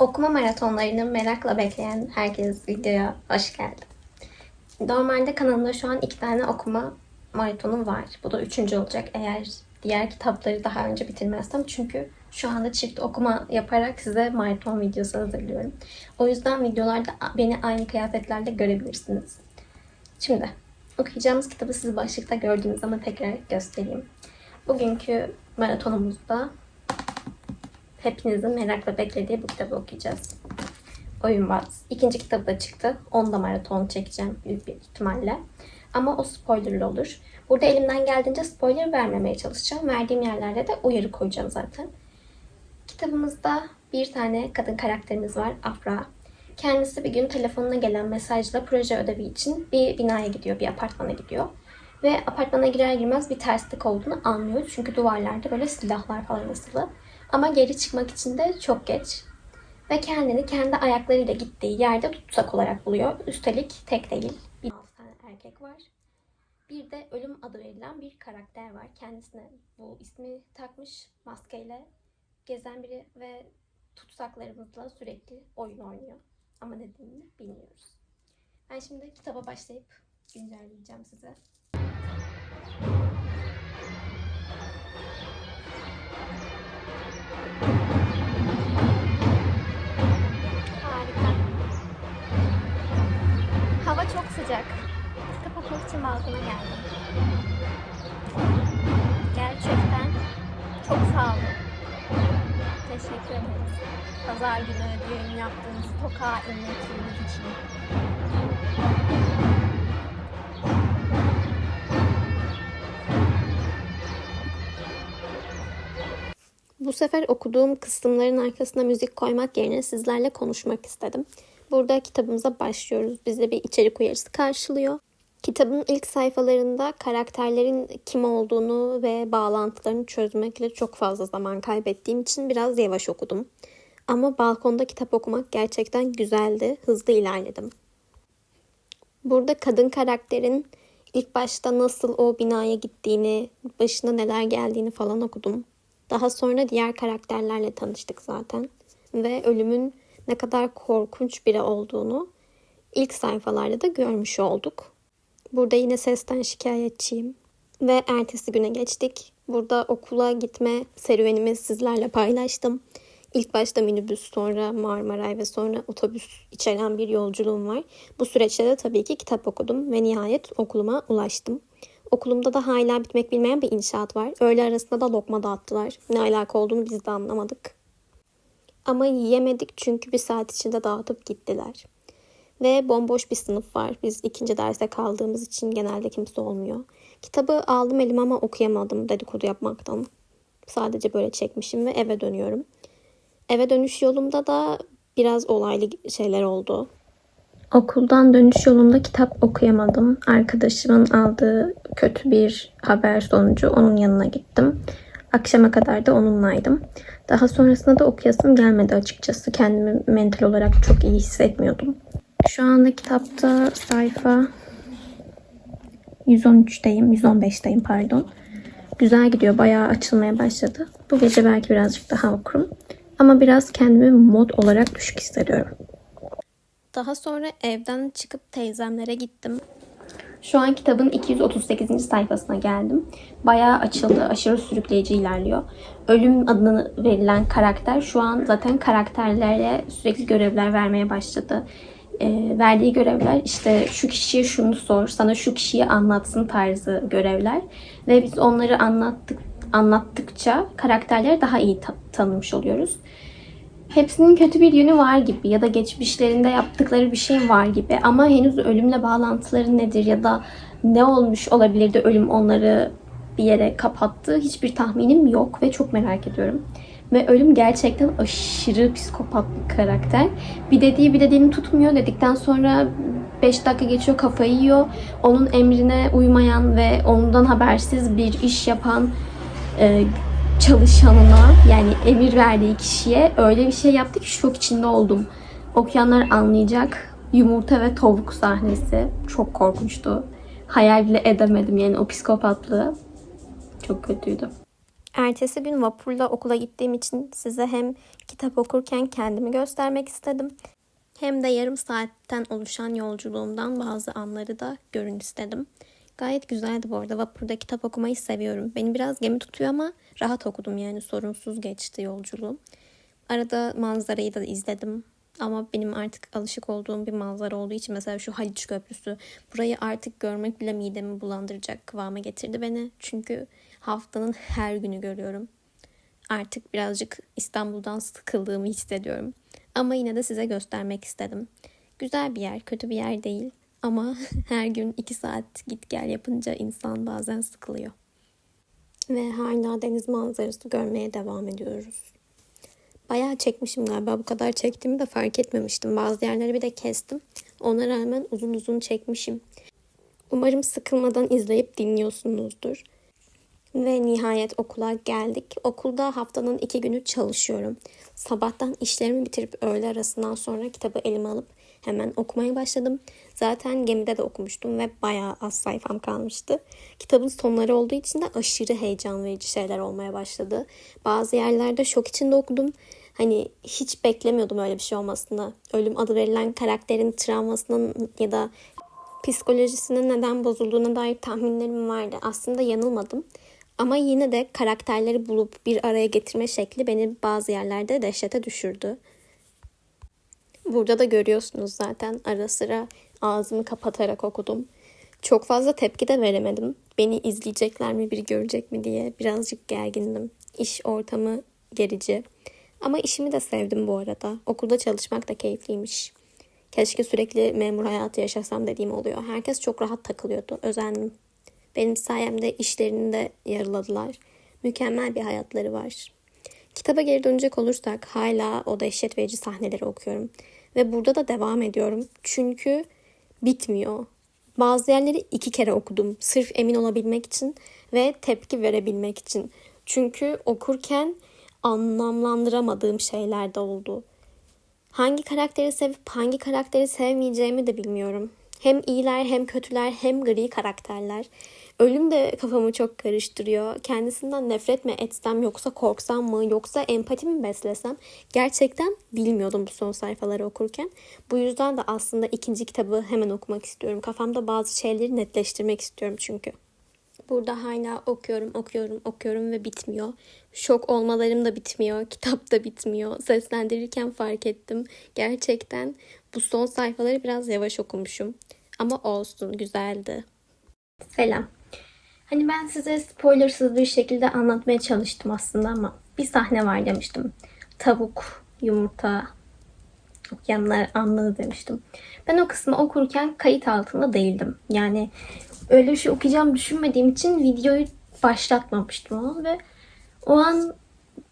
Okuma maratonlarını merakla bekleyen herkes videoya hoş geldi. Normalde kanalımda şu an iki tane okuma maratonu var. Bu da üçüncü olacak eğer diğer kitapları daha önce bitirmezsem. Çünkü şu anda çift okuma yaparak size maraton videosu hazırlıyorum. O yüzden videolarda beni aynı kıyafetlerde görebilirsiniz. Şimdi okuyacağımız kitabı siz başlıkta gördüğünüz zaman tekrar göstereyim. Bugünkü maratonumuzda hepinizin merakla beklediği bu kitabı okuyacağız. Oyunbaz. İkinci kitabı da çıktı. Onu da maraton çekeceğim büyük bir ihtimalle. Ama o spoilerlı olur. Burada elimden geldiğince spoiler vermemeye çalışacağım. Verdiğim yerlerde de uyarı koyacağım zaten. Kitabımızda bir tane kadın karakterimiz var. Afra. Kendisi bir gün telefonuna gelen mesajla proje ödevi için bir binaya gidiyor, bir apartmana gidiyor. Ve apartmana girer girmez bir terslik olduğunu anlıyor. Çünkü duvarlarda böyle silahlar falan asılı. Ama geri çıkmak için de çok geç. Ve kendini kendi ayaklarıyla gittiği yerde tutsak olarak buluyor. Üstelik tek değil. Bir tane erkek var. Bir de ölüm adı verilen bir karakter var. Kendisine bu ismi takmış maskeyle gezen biri ve tutsaklarımızla sürekli oyun oynuyor. Ama nedenini bilmiyoruz. Ben şimdi kitaba başlayıp güncelleyeceğim size. Çok sıcak. Kitap okumak için balkona geldim. Gerçekten çok sağ olun. Teşekkür ederiz. Pazar günü düğün yaptığınız toka inlettiğiniz için. Bu sefer okuduğum kısımların arkasına müzik koymak yerine sizlerle konuşmak istedim. Burada kitabımıza başlıyoruz. Bize bir içerik uyarısı karşılıyor. Kitabın ilk sayfalarında karakterlerin kim olduğunu ve bağlantılarını çözmekle çok fazla zaman kaybettiğim için biraz yavaş okudum. Ama balkonda kitap okumak gerçekten güzeldi. Hızlı ilerledim. Burada kadın karakterin ilk başta nasıl o binaya gittiğini, başına neler geldiğini falan okudum. Daha sonra diğer karakterlerle tanıştık zaten. Ve ölümün ne kadar korkunç biri olduğunu ilk sayfalarda da görmüş olduk. Burada yine sesten şikayetçiyim. Ve ertesi güne geçtik. Burada okula gitme serüvenimi sizlerle paylaştım. İlk başta minibüs, sonra Marmaray ve sonra otobüs içeren bir yolculuğum var. Bu süreçte de tabii ki kitap okudum ve nihayet okuluma ulaştım. Okulumda da hala bitmek bilmeyen bir inşaat var. Öğle arasında da lokma dağıttılar. Ne alaka olduğunu biz de anlamadık. Ama yiyemedik çünkü bir saat içinde dağıtıp gittiler. Ve bomboş bir sınıf var. Biz ikinci derste kaldığımız için genelde kimse olmuyor. Kitabı aldım elime ama okuyamadım dedikodu yapmaktan. Sadece böyle çekmişim ve eve dönüyorum. Eve dönüş yolumda da biraz olaylı şeyler oldu. Okuldan dönüş yolumda kitap okuyamadım. Arkadaşımın aldığı kötü bir haber sonucu onun yanına gittim. Akşama kadar da onunlaydım. Daha sonrasında da okuyasım gelmedi açıkçası. Kendimi mental olarak çok iyi hissetmiyordum. Şu anda kitapta sayfa 113'teyim, 115'teyim pardon. Güzel gidiyor, bayağı açılmaya başladı. Bu gece belki birazcık daha okurum. Ama biraz kendimi mod olarak düşük hissediyorum. Daha sonra evden çıkıp teyzemlere gittim. Şu an kitabın 238. sayfasına geldim. Bayağı açıldı, aşırı sürükleyici ilerliyor. Ölüm adını verilen karakter şu an zaten karakterlere sürekli görevler vermeye başladı. Ee, verdiği görevler işte şu kişiye şunu sor, sana şu kişiyi anlatsın tarzı görevler. Ve biz onları anlattık anlattıkça karakterleri daha iyi ta- tanımış oluyoruz. Hepsinin kötü bir yönü var gibi ya da geçmişlerinde yaptıkları bir şey var gibi ama henüz ölümle bağlantıları nedir ya da ne olmuş olabilir de ölüm onları bir yere kapattı hiçbir tahminim yok ve çok merak ediyorum. Ve ölüm gerçekten aşırı psikopat bir karakter. Bir dediği bir dediğini tutmuyor dedikten sonra 5 dakika geçiyor kafayı yiyor. Onun emrine uymayan ve ondan habersiz bir iş yapan e, çalışanına yani emir verdiği kişiye öyle bir şey yaptı ki şok içinde oldum. Okuyanlar anlayacak. Yumurta ve tavuk sahnesi çok korkunçtu. Hayal bile edemedim yani o psikopatlığı. Çok kötüydü. Ertesi gün vapurla okula gittiğim için size hem Kitap okurken kendimi göstermek istedim. Hem de yarım saatten oluşan yolculuğumdan bazı anları da görün istedim. Gayet güzeldi bu arada. Vapurda kitap okumayı seviyorum. Beni biraz gemi tutuyor ama rahat okudum yani sorunsuz geçti yolculuğum. Arada manzarayı da izledim. Ama benim artık alışık olduğum bir manzara olduğu için mesela şu Haliç Köprüsü. Burayı artık görmek bile midemi bulandıracak kıvama getirdi beni. Çünkü haftanın her günü görüyorum. Artık birazcık İstanbul'dan sıkıldığımı hissediyorum. Ama yine de size göstermek istedim. Güzel bir yer, kötü bir yer değil. Ama her gün iki saat git gel yapınca insan bazen sıkılıyor. Ve hala deniz manzarası görmeye devam ediyoruz. Bayağı çekmişim galiba. Bu kadar çektiğimi de fark etmemiştim. Bazı yerleri bir de kestim. Ona rağmen uzun uzun çekmişim. Umarım sıkılmadan izleyip dinliyorsunuzdur. Ve nihayet okula geldik. Okulda haftanın iki günü çalışıyorum. Sabahtan işlerimi bitirip öğle arasından sonra kitabı elime alıp hemen okumaya başladım. Zaten gemide de okumuştum ve bayağı az sayfam kalmıştı. Kitabın sonları olduğu için de aşırı heyecan verici şeyler olmaya başladı. Bazı yerlerde şok içinde okudum. Hani hiç beklemiyordum öyle bir şey olmasını. Ölüm adı verilen karakterin travmasının ya da psikolojisinin neden bozulduğuna dair tahminlerim vardı. Aslında yanılmadım. Ama yine de karakterleri bulup bir araya getirme şekli beni bazı yerlerde dehşete düşürdü. Burada da görüyorsunuz zaten ara sıra ağzımı kapatarak okudum. Çok fazla tepki de veremedim. Beni izleyecekler mi, biri görecek mi diye birazcık gergindim. İş ortamı gerici. Ama işimi de sevdim bu arada. Okulda çalışmak da keyifliymiş. Keşke sürekli memur hayatı yaşasam dediğim oluyor. Herkes çok rahat takılıyordu. Özendim. Benim sayemde işlerini de yarıladılar. Mükemmel bir hayatları var. Kitaba geri dönecek olursak hala o dehşet verici sahneleri okuyorum. Ve burada da devam ediyorum. Çünkü bitmiyor. Bazı yerleri iki kere okudum. Sırf emin olabilmek için ve tepki verebilmek için. Çünkü okurken anlamlandıramadığım şeyler de oldu. Hangi karakteri sevip hangi karakteri sevmeyeceğimi de bilmiyorum. Hem iyiler hem kötüler hem gri karakterler. Ölüm de kafamı çok karıştırıyor. Kendisinden nefret mi etsem yoksa korksam mı yoksa empati mi beslesem gerçekten bilmiyordum bu son sayfaları okurken. Bu yüzden de aslında ikinci kitabı hemen okumak istiyorum. Kafamda bazı şeyleri netleştirmek istiyorum çünkü. Burada hala okuyorum, okuyorum, okuyorum ve bitmiyor. Şok olmalarım da bitmiyor, kitap da bitmiyor. Seslendirirken fark ettim. Gerçekten bu son sayfaları biraz yavaş okumuşum. Ama olsun, güzeldi. Selam. Hani ben size spoilersız bir şekilde anlatmaya çalıştım aslında ama bir sahne var demiştim. Tavuk, yumurta, okuyanlar anladı demiştim. Ben o kısmı okurken kayıt altında değildim. Yani öyle bir şey okuyacağım düşünmediğim için videoyu başlatmamıştım onu ve o an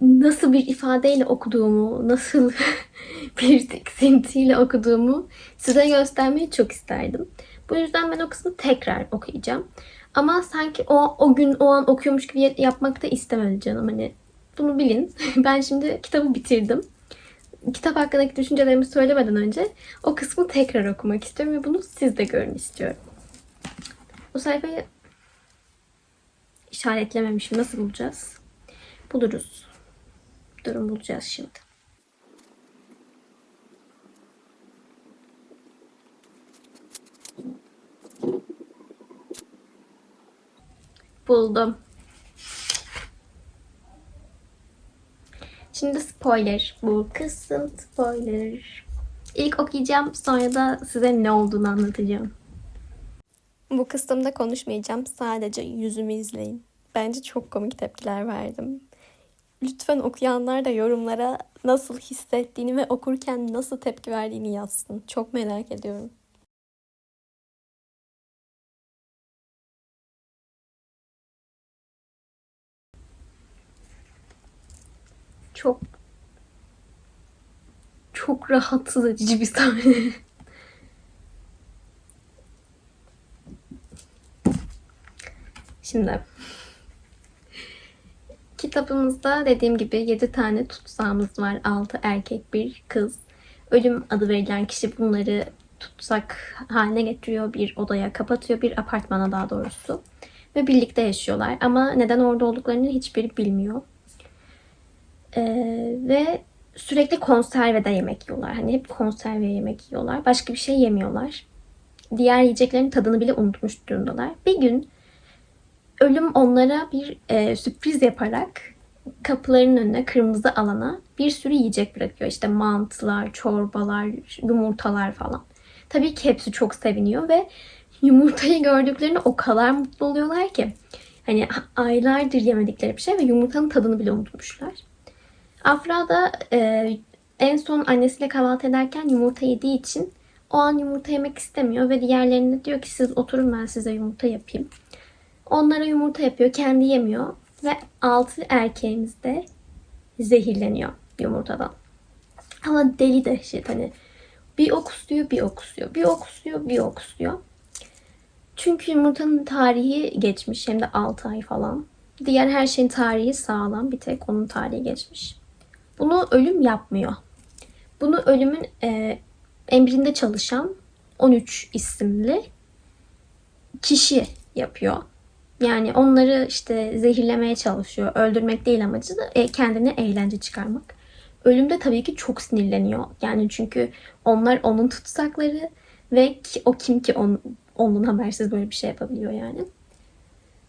nasıl bir ifadeyle okuduğumu, nasıl bir tiksintiyle okuduğumu size göstermeyi çok isterdim. Bu yüzden ben o kısmı tekrar okuyacağım. Ama sanki o o gün o an okuyormuş gibi yapmak da istemedi canım. Hani bunu bilin. Ben şimdi kitabı bitirdim. Kitap hakkındaki düşüncelerimi söylemeden önce o kısmı tekrar okumak istiyorum ve bunu siz de görün istiyorum. Bu sayfayı işaretlememişim. Nasıl bulacağız? Buluruz. Durun bulacağız şimdi. Buldum. Şimdi spoiler. Bu kısım spoiler. İlk okuyacağım sonra da size ne olduğunu anlatacağım. Bu kısımda konuşmayacağım. Sadece yüzümü izleyin. Bence çok komik tepkiler verdim. Lütfen okuyanlar da yorumlara nasıl hissettiğini ve okurken nasıl tepki verdiğini yazsın. Çok merak ediyorum. Çok çok rahatsız edici bir sahne. Şimdi kitabımızda dediğim gibi 7 tane tutsağımız var. 6 erkek, bir kız. Ölüm adı verilen kişi bunları tutsak haline getiriyor. Bir odaya kapatıyor. Bir apartmana daha doğrusu. Ve birlikte yaşıyorlar. Ama neden orada olduklarını hiçbiri bilmiyor. Ee, ve sürekli konservede yemek yiyorlar. Hani hep konserve yemek yiyorlar. Başka bir şey yemiyorlar. Diğer yiyeceklerin tadını bile unutmuş durumdalar. Bir gün ölüm onlara bir e, sürpriz yaparak kapılarının önüne kırmızı alana bir sürü yiyecek bırakıyor. İşte mantılar, çorbalar, yumurtalar falan. Tabii ki hepsi çok seviniyor ve yumurtayı gördüklerinde o kadar mutlu oluyorlar ki. Hani aylardır yemedikleri bir şey ve yumurtanın tadını bile unutmuşlar. Afra da e, en son annesiyle kahvaltı ederken yumurta yediği için o an yumurta yemek istemiyor ve diğerlerine diyor ki siz oturun ben size yumurta yapayım. Onlara yumurta yapıyor, kendi yemiyor ve altı erkeğimiz de zehirleniyor yumurtadan. Ama deli dehşet hani bir okusuyor, bir okusuyor, bir okusuyor, bir okusuyor. Çünkü yumurtanın tarihi geçmiş hem de 6 ay falan. Diğer her şeyin tarihi sağlam. Bir tek onun tarihi geçmiş. Bunu ölüm yapmıyor. Bunu ölümün e, emrinde çalışan 13 isimli kişi yapıyor. Yani onları işte zehirlemeye çalışıyor. Öldürmek değil amacı da e, kendine eğlence çıkarmak. Ölümde tabii ki çok sinirleniyor. Yani çünkü onlar onun tutsakları ve o kim ki on, onun habersiz böyle bir şey yapabiliyor yani.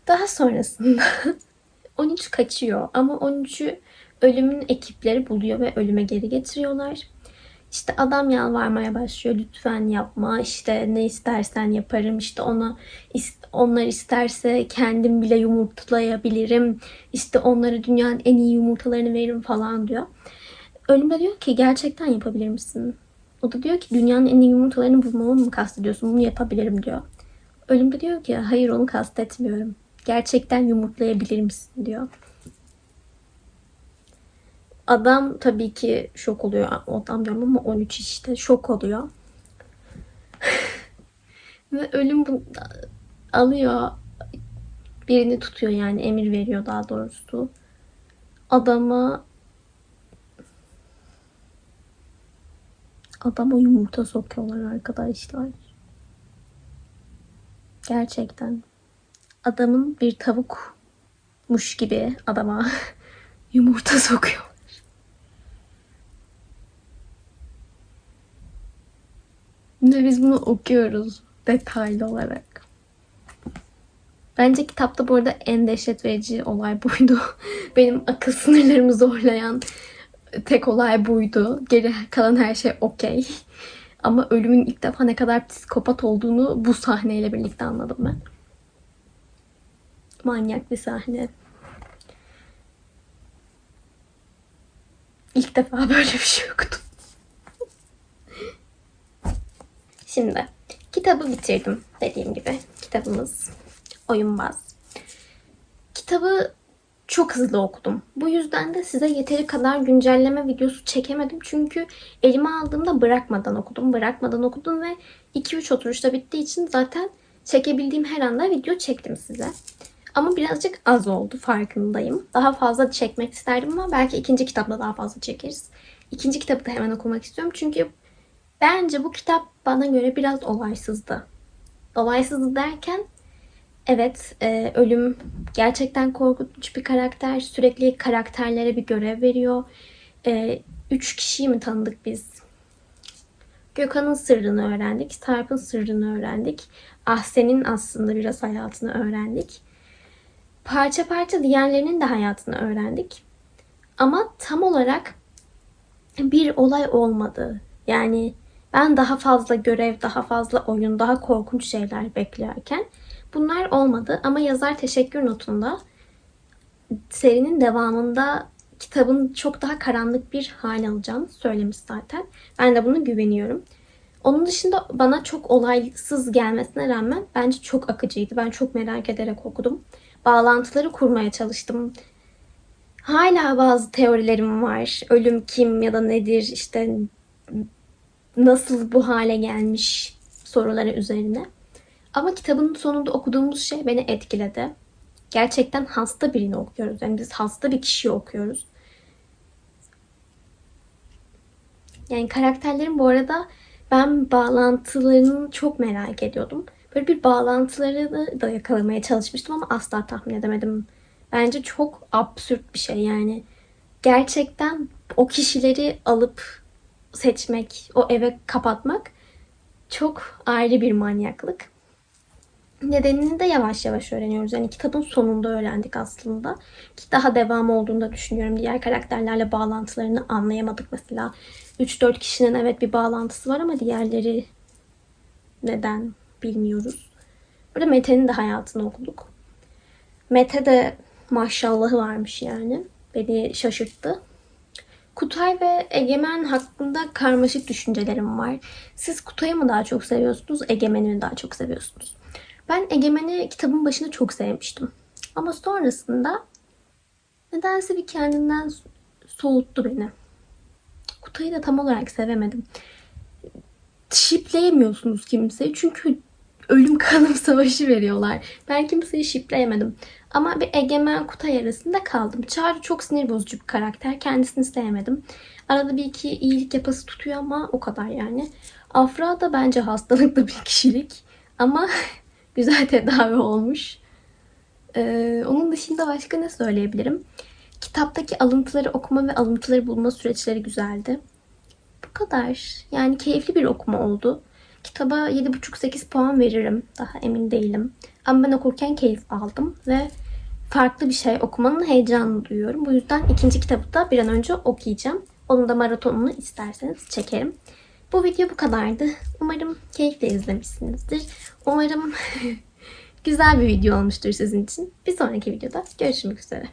Daha sonrasında 13 kaçıyor ama 13'ü ölümün ekipleri buluyor ve ölüme geri getiriyorlar. İşte adam yalvarmaya başlıyor. Lütfen yapma. İşte ne istersen yaparım. İşte ona onlar isterse kendim bile yumurtlayabilirim. İşte onlara dünyanın en iyi yumurtalarını veririm falan diyor. Ölüm de diyor ki gerçekten yapabilir misin? O da diyor ki dünyanın en iyi yumurtalarını bulmamı mı kastediyorsun? Bunu yapabilirim diyor. Ölüm de diyor ki hayır onu kastetmiyorum. Gerçekten yumurtlayabilir misin diyor. Adam tabii ki şok oluyor. Adam diyorum ama 13 işte şok oluyor. Ve ölüm bu, alıyor. Birini tutuyor yani emir veriyor daha doğrusu. Adama adama yumurta sokuyorlar arkadaşlar. Gerçekten. Adamın bir tavukmuş gibi adama yumurta sokuyor. Ve biz bunu okuyoruz detaylı olarak. Bence kitapta bu arada en dehşet verici olay buydu. Benim akıl sınırlarımı zorlayan tek olay buydu. Geri kalan her şey okey. Ama ölümün ilk defa ne kadar psikopat olduğunu bu sahneyle birlikte anladım ben. Manyak bir sahne. İlk defa böyle bir şey yoktu. Şimdi kitabı bitirdim dediğim gibi. Kitabımız Oyunbaz. Kitabı çok hızlı okudum. Bu yüzden de size yeteri kadar güncelleme videosu çekemedim. Çünkü elime aldığımda bırakmadan okudum. Bırakmadan okudum ve 2-3 oturuşta bittiği için zaten çekebildiğim her anda video çektim size. Ama birazcık az oldu farkındayım. Daha fazla çekmek isterdim ama belki ikinci kitapta daha fazla çekeriz. İkinci kitabı da hemen okumak istiyorum. Çünkü bence bu kitap bana göre biraz olaysızdı. Olaysızdı derken Evet, e, ölüm gerçekten korkunç bir karakter. Sürekli karakterlere bir görev veriyor. E, üç kişiyi mi tanıdık biz? Gökhan'ın sırrını öğrendik. Sarp'ın sırrını öğrendik. Ahsen'in aslında biraz hayatını öğrendik. Parça parça diğerlerinin de hayatını öğrendik. Ama tam olarak bir olay olmadı. Yani ben daha fazla görev, daha fazla oyun, daha korkunç şeyler beklerken Bunlar olmadı ama yazar teşekkür notunda serinin devamında kitabın çok daha karanlık bir hal alacağını söylemiş zaten. Ben de buna güveniyorum. Onun dışında bana çok olaysız gelmesine rağmen bence çok akıcıydı. Ben çok merak ederek okudum. Bağlantıları kurmaya çalıştım. Hala bazı teorilerim var. Ölüm kim ya da nedir işte nasıl bu hale gelmiş soruları üzerine. Ama kitabın sonunda okuduğumuz şey beni etkiledi. Gerçekten hasta birini okuyoruz. Yani biz hasta bir kişiyi okuyoruz. Yani karakterlerin bu arada ben bağlantılarını çok merak ediyordum. Böyle bir bağlantıları da yakalamaya çalışmıştım ama asla tahmin edemedim. Bence çok absürt bir şey yani. gerçekten o kişileri alıp seçmek, o eve kapatmak çok ayrı bir manyaklık. Nedenini de yavaş yavaş öğreniyoruz. Yani kitabın sonunda öğrendik aslında. Ki daha devam olduğunu da düşünüyorum. Diğer karakterlerle bağlantılarını anlayamadık mesela. 3-4 kişinin evet bir bağlantısı var ama diğerleri neden bilmiyoruz. Burada Mete'nin de hayatını okuduk. Mete de maşallahı varmış yani. Beni şaşırttı. Kutay ve Egemen hakkında karmaşık düşüncelerim var. Siz Kutay'ı mı daha çok seviyorsunuz, Egemen'i mi daha çok seviyorsunuz? Ben Egemen'i kitabın başında çok sevmiştim. Ama sonrasında nedense bir kendinden soğuttu beni. Kutay'ı da tam olarak sevemedim. Şipleyemiyorsunuz kimseyi çünkü ölüm kalım savaşı veriyorlar. Ben kimseyi şipleyemedim. Ama bir Egemen Kutay arasında kaldım. Çağrı çok sinir bozucu bir karakter. Kendisini sevmedim. Arada bir iki iyilik yapası tutuyor ama o kadar yani. Afra da bence hastalıklı bir kişilik. Ama güzel tedavi olmuş. Ee, onun dışında başka ne söyleyebilirim? Kitaptaki alıntıları okuma ve alıntıları bulma süreçleri güzeldi. Bu kadar. Yani keyifli bir okuma oldu. Kitaba 7,5-8 puan veririm. Daha emin değilim. Ama ben okurken keyif aldım ve farklı bir şey okumanın heyecanını duyuyorum. Bu yüzden ikinci kitabı da bir an önce okuyacağım. Onun da maratonunu isterseniz çekerim. Bu video bu kadardı. Umarım keyifle izlemişsinizdir. Umarım güzel bir video olmuştur sizin için. Bir sonraki videoda görüşmek üzere.